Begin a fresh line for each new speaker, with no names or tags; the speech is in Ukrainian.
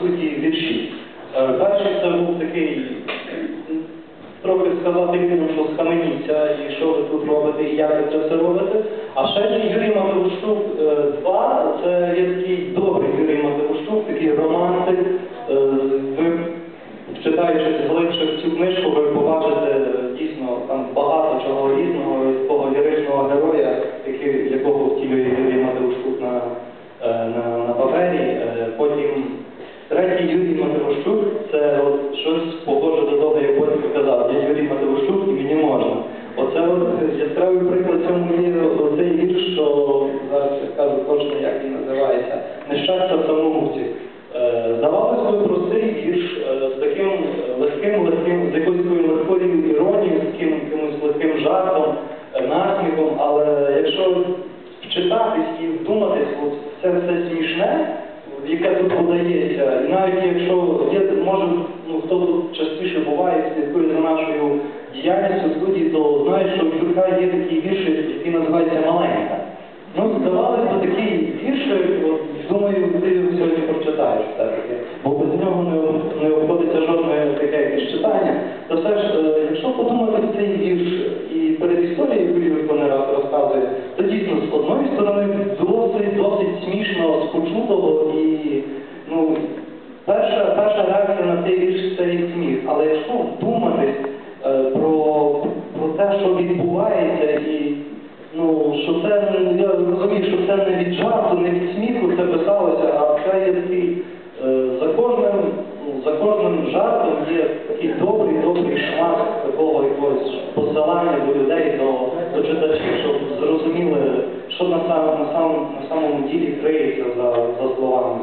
суті вірші. Е, Перший це був такий, трохи сказати людям, що схаменіться, і що ви тут робите, і як ви це все робите. А ще Юрій Матевощук 2, це є такий добрий Юрій Матевощук, такий романтик. Е, Ви читаючи глибше в цю книжку, ви побачите е, дійсно там багато чого різного, такого ліричного героя, який, якого втілює яскравий приклад цьому є оцей вірш, що зараз я скажу точно, як він називається. Нещастя в самогубці. Е, Здавалося би простий вірш е, з таким легким, легким, з якоюсь такою легкою іронією, з якимось легким жартом, е, насміхом, але якщо вчитатись і вдуматись, от це все смішне, яке тут подається, і навіть якщо є, може, ну хто тут за нашою діяльністю в студії, то знає, що в Юрка є такий вірш, який називається Маленька. Ну, здавалося б, такий вірш, думаю, ти його сьогодні прочитаєш все-таки, бо без нього не, не обходиться жодне таке якесь читання. То все ж, е, якщо подумати цей вірш і перед історією, яку Юрко не раз розказує, то дійсно, з одної сторони, досить, досить смішно, спочутого і, ну, перша, перша реакція на цей вірш це і сміх. Але якщо вдуматись що відбувається і Ну, що це, я розумію, що це не від жарту, не від сміху це писалося, а це є такий, е, за кожним, ну, за кожним жартом є такий добрий, добрий шмат такого якогось посилання до людей, до, до читачів, щоб зрозуміли, що на самому, на самому, на самому ділі криється за, за словами.